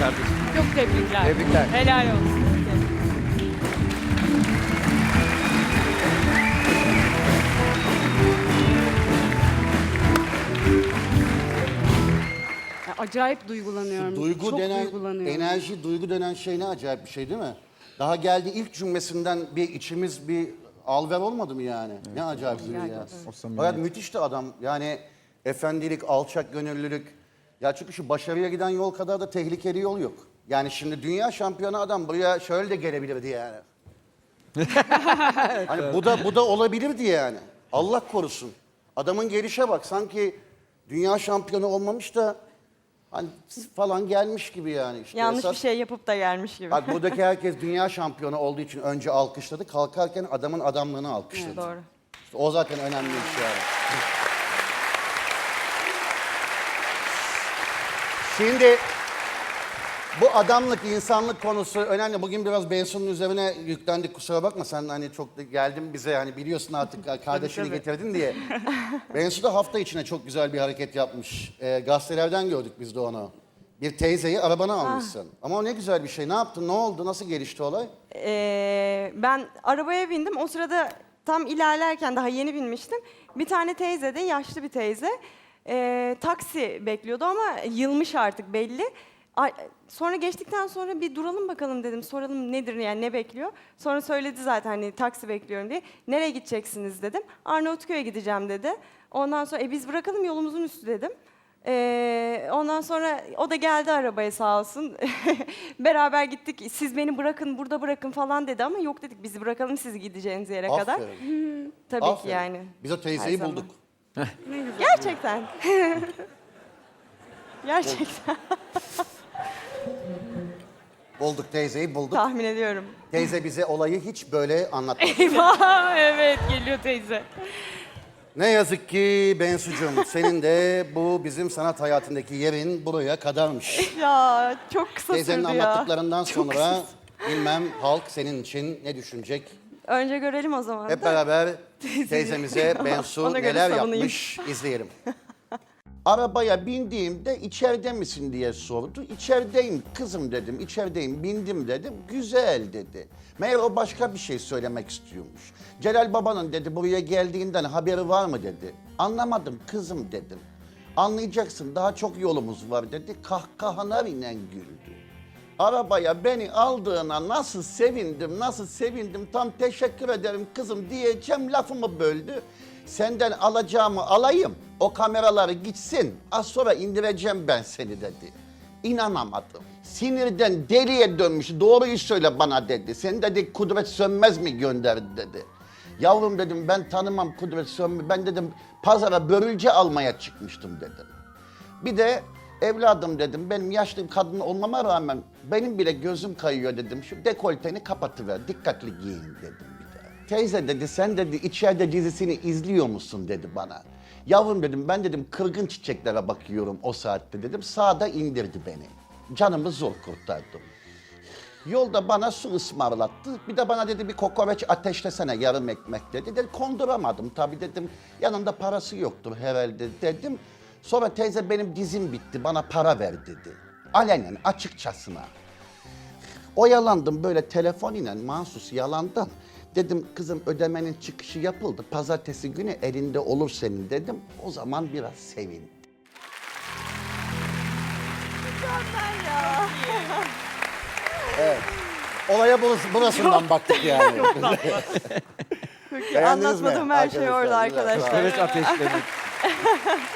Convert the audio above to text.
kardeşim. Çok tebrikler. Tebrikler. Helal olsun. Ya Acayip duygulanıyorum. Duygu Çok denen, duygulanıyorum. enerji, duygu denen şey ne acayip bir şey değil mi? Daha geldi ilk cümlesinden bir içimiz bir alver olmadı mı yani? Ne acayip bir ya. O samimiyet. Fakat müthiş de adam. Yani efendilik, alçak gönüllülük. Ya çünkü şu başarıya giden yol kadar da tehlikeli yol yok. Yani şimdi dünya şampiyonu adam buraya şöyle de gelebilirdi yani. hani bu da bu da olabilirdi yani. Allah korusun. Adamın gelişe bak sanki dünya şampiyonu olmamış da hani falan gelmiş gibi yani. İşte Yanlış esas- bir şey yapıp da gelmiş gibi. Bak buradaki herkes dünya şampiyonu olduğu için önce alkışladı. Kalkarken adamın adamlığını alkışladı. Doğru. İşte o zaten önemli bir şey yani. Şimdi bu adamlık, insanlık konusu önemli. Bugün biraz Benson'un üzerine yüklendik. Kusura bakma sen hani çok da geldin bize hani biliyorsun artık kardeşini getirdin diye. Bensu da hafta içine çok güzel bir hareket yapmış. Ee, gazetelerden gördük biz de onu. Bir teyzeyi arabana almışsın. Ama o ne güzel bir şey. Ne yaptın? Ne oldu? Nasıl gelişti olay? Ee, ben arabaya bindim. O sırada tam ilerlerken daha yeni binmiştim. Bir tane teyze de yaşlı bir teyze. Ee, taksi bekliyordu ama yılmış artık belli. Sonra geçtikten sonra bir duralım bakalım dedim. Soralım nedir yani ne bekliyor. Sonra söyledi zaten hani taksi bekliyorum diye. Nereye gideceksiniz dedim. Arnavutköy'e gideceğim dedi. Ondan sonra e, biz bırakalım yolumuzun üstü dedim. Ee, ondan sonra o da geldi arabaya sağ olsun. Beraber gittik. Siz beni bırakın, burada bırakın falan dedi ama yok dedik. Bizi bırakalım siz gideceğiniz yere kadar. Aferin. Tabii Aferin. ki yani. Biz o teyzeyi Her zaman. bulduk. Gerçekten. Gerçekten Bulduk teyzeyi bulduk. tahmin ediyorum. Teyze bize olayı hiç böyle anlatmadı. Eyvah evet geliyor teyze. ne yazık ki Bensucuğum senin de bu bizim sanat hayatındaki yerin buraya kadarmış. Ya çok kısa Teyzenin sürdü ya. anlattıklarından sonra bilmem halk senin için ne düşünecek. Önce görelim o zaman. Hep beraber teyzemize Bensu Ona göre neler savunayım. yapmış izleyelim. Arabaya bindiğimde içeride misin diye sordu. İçerideyim kızım dedim, içerideyim bindim dedim. Güzel dedi. Meğer o başka bir şey söylemek istiyormuş. Celal babanın dedi buraya geldiğinden haberi var mı dedi. Anlamadım kızım dedim. Anlayacaksın daha çok yolumuz var dedi. Kahkahalarıyla güldü. Arabaya beni aldığına nasıl sevindim, nasıl sevindim. Tam teşekkür ederim kızım diyeceğim lafımı böldü. Senden alacağımı alayım, o kameraları gitsin. Az sonra indireceğim ben seni dedi. İnanamadım. Sinirden deliye dönmüş. Doğruyu söyle bana dedi. Sen dedi Kudret Sönmez mi gönderdi dedi. Yavrum dedim ben tanımam Kudret Sönmez. Ben dedim pazara börülce almaya çıkmıştım dedim. Bir de evladım dedim benim yaşlı kadın olmama rağmen benim bile gözüm kayıyor dedim. Şu dekolteni kapatıver dikkatli giyin dedim bir de. Teyze dedi sen dedi içeride dizisini izliyor musun dedi bana. Yavrum dedim ben dedim kırgın çiçeklere bakıyorum o saatte dedim. Sağda indirdi beni. Canımı zor kurtardım. Yolda bana su ısmarlattı. Bir de bana dedi bir kokoreç ateşlesene yarım ekmek dedi. De, konduramadım tabii dedim. Yanında parası yoktur herhalde dedim. Sonra teyze benim dizim bitti bana para ver dedi. Alenen açıkçasına. Oyalandım böyle telefon ile mahsus yalandan. Dedim kızım ödemenin çıkışı yapıldı. Pazartesi günü elinde olur senin dedim. O zaman biraz sevindim. Olaya burası, burasından baktık yani. Beğendiniz mi Anlatmadığım her şey orada? Güzel. arkadaşlar. Evet ateşledik.